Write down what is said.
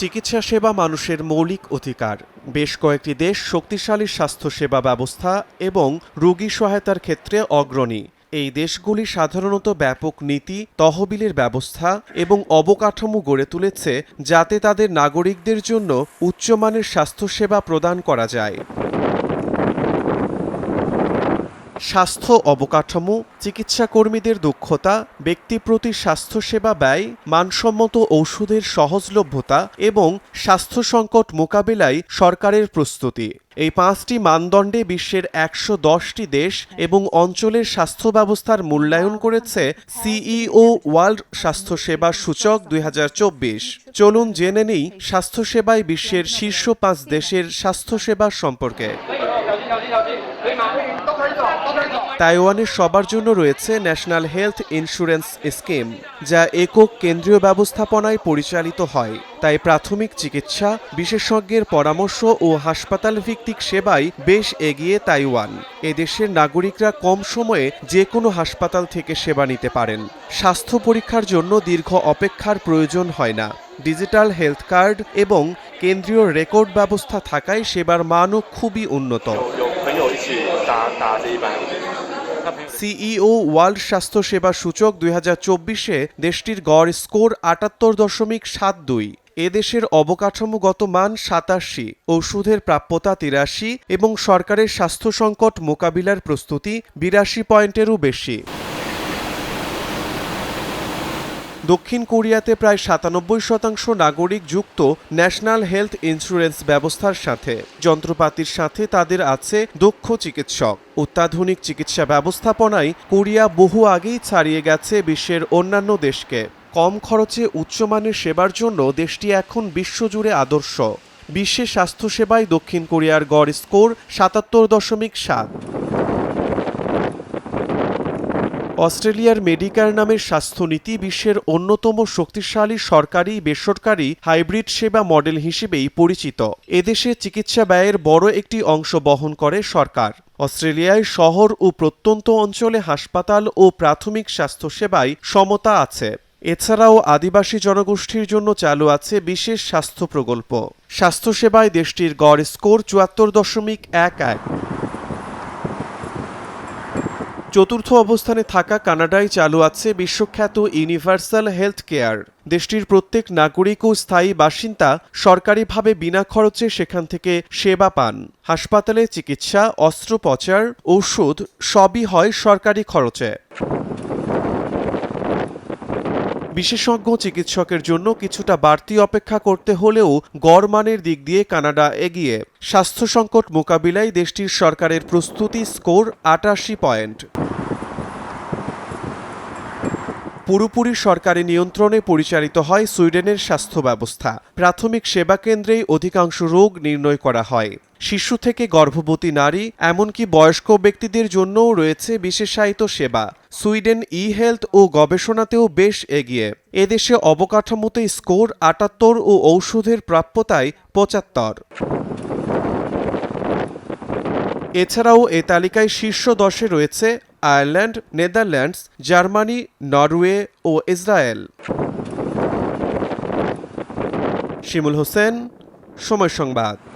চিকিৎসা সেবা মানুষের মৌলিক অধিকার। বেশ কয়েকটি দেশ শক্তিশালী স্বাস্থ্যসেবা ব্যবস্থা এবং রোগী সহায়তার ক্ষেত্রে অগ্রণী। এই দেশগুলি সাধারণত ব্যাপক নীতি, তহবিলের ব্যবস্থা এবং অবকাঠামো গড়ে তুলেছে যাতে তাদের নাগরিকদের জন্য উচ্চমানের স্বাস্থ্যসেবা প্রদান করা যায়। স্বাস্থ্য অবকাঠামো চিকিৎসা কর্মীদের দক্ষতা ব্যক্তিপ্রতি স্বাস্থ্যসেবা ব্যয়, মানসম্মত ঔষধের সহজলভ্যতা এবং স্বাস্থ্য সংকট মোকাবেলায় সরকারের প্রস্তুতি। এই পাঁচটি মানদণ্ডে বিশ্বের একশো দশটি দেশ এবং অঞ্চলের স্বাস্থ্য ব্যবস্থার মূল্যায়ন করেছে সিইও ওয়ার্ল্ড স্বাস্থ্যসেবা সূচক দুই হাজার চব্বিশ। চলুন জেনে নেই স্বাস্থ্যসেবায় বিশ্বের শীর্ষ পাঁচ দেশের স্বাস্থ্যসেবা সম্পর্কে। তাইওয়ানের সবার জন্য রয়েছে ন্যাশনাল হেলথ ইন্স্যুরেন্স স্কিম, যা একক কেন্দ্রীয় ব্যবস্থাপনায় পরিচালিত হয়। তাই প্রাথমিক চিকিৎসা, বিশেষজ্ঞের পরামর্শ ও হাসপাতাল ভিত্তিক সেবায় বেশ এগিয়ে তাইওয়ান। এদেশের নাগরিকরা কম সময়ে যে কোনো হাসপাতাল থেকে সেবা নিতে পারেন। স্বাস্থ্য পরীক্ষার জন্য দীর্ঘ অপেক্ষার প্রয়োজন হয় না। ডিজিটাল হেলথ কার্ড এবং কেন্দ্রীয় রেকর্ড ব্যবস্থা থাকায় সেবার মানও খুবই উন্নত। সিইও, ওয়ার্ল্ড স্বাস্থ্যসেবা সূচক দুই হাজার চব্বিশে দেশটির গড় স্কোর আটাত্তর দশমিক সাত দুই। এদেশের অবকাঠামোগত মান সাতাশি, ওষুধের প্রাপ্যতা তিরাশি এবং সরকারের স্বাস্থ্য সংকট মোকাবিলার প্রস্তুতি বিরাশি পয়েন্টেরও বেশি। দক্ষিণ কোরিয়াতে প্রায় সাতানব্বই শতাংশ নাগরিক যুক্ত ন্যাশনাল হেলথ ইন্স্যুরেন্স ব্যবস্থার সাথে। যন্ত্রপাতির সাথে তাদের আছে দক্ষ চিকিৎসক। অত্যাধুনিক চিকিৎসা ব্যবস্থাপনায় কোরিয়া বহু আগেই ছাড়িয়ে গেছে বিশ্বের অন্যান্য দেশকে। কম খরচে উচ্চমানের সেবার জন্য দেশটি এখন বিশ্বজুড়ে আদর্শ। বিশ্বে স্বাস্থ্যসেবায় দক্ষিণ কোরিয়ার গড় স্কোর সাতাত্তর দশমিক সাত। অস্ট্রেলিয়ার মেডিকেয়ার নামের স্বাস্থ্যনীতি বিশ্বের অন্যতম শক্তিশালী সরকারি বেসরকারি হাইব্রিড সেবা মডেল হিসেবেই পরিচিত। এদেশে চিকিৎসা ব্যয়ের বড় একটি অংশ বহন করে সরকার। অস্ট্রেলিয়ায় শহর ও প্রত্যন্ত অঞ্চলে হাসপাতাল ও প্রাথমিক স্বাস্থ্যসেবায় সমতা আছে। এছাড়াও আদিবাসী জনগোষ্ঠীর জন্য চালু আছে বিশেষ স্বাস্থ্য প্রকল্প। স্বাস্থ্যসেবায় দেশটির গড় স্কোর চুয়াত্তর দশমিক এক এক। চতুর্থ অবস্থানে থাকা কানাডায় চালু আছে বিশ্বখ্যাত ইউনিভার্সাল হেলথ কেয়ার দেশটির প্রত্যেক নাগরিক ও স্থায়ী বাসিন্দা সরকারিভাবে বিনা খরচে সেখান থেকে সেবা পান। হাসপাতালে চিকিৎসা, অস্ত্রোপচার, ঔষধ সবই হয় সরকারি খরচে। বিশেষজ্ঞ চিকিৎসকের জন্য কিছুটা বাড়তি অপেক্ষা করতে হলেও গড় মানের দিক দিয়ে কানাডা এগিয়ে। স্বাস্থ্য সংকট মোকাবিলায় দেশটির সরকারের প্রস্তুতি স্কোর আটাশি পয়েন্ট। পুরোপুরি সরকারি নিয়ন্ত্রণে পরিচালিত হয় সুইডেনের স্বাস্থ্য ব্যবস্থা। প্রাথমিক সেবা কেন্দ্রেই অধিকাংশ রোগ নির্ণয় করা হয়। শিশু থেকে গর্ভবতী নারী, এমনকি বয়স্ক ব্যক্তিদের জন্যও রয়েছে বিশেষায়িত সেবা। সুইডেন ই হেলথ ও গবেষণাতেও বেশ এগিয়ে। এদেশে অবকাঠামোতে স্কোর আটাত্তর ও ঔষধের প্রাপ্যতায় পঁচাত্তর। এছাড়াও এ তালিকায় শীর্ষ দশে রয়েছে আয়ারল্যান্ড, নেদারল্যান্ডস, জার্মানি, নরওয়ে ও ইসরায়েল। শিমুল হোসেন, সময় সংবাদ।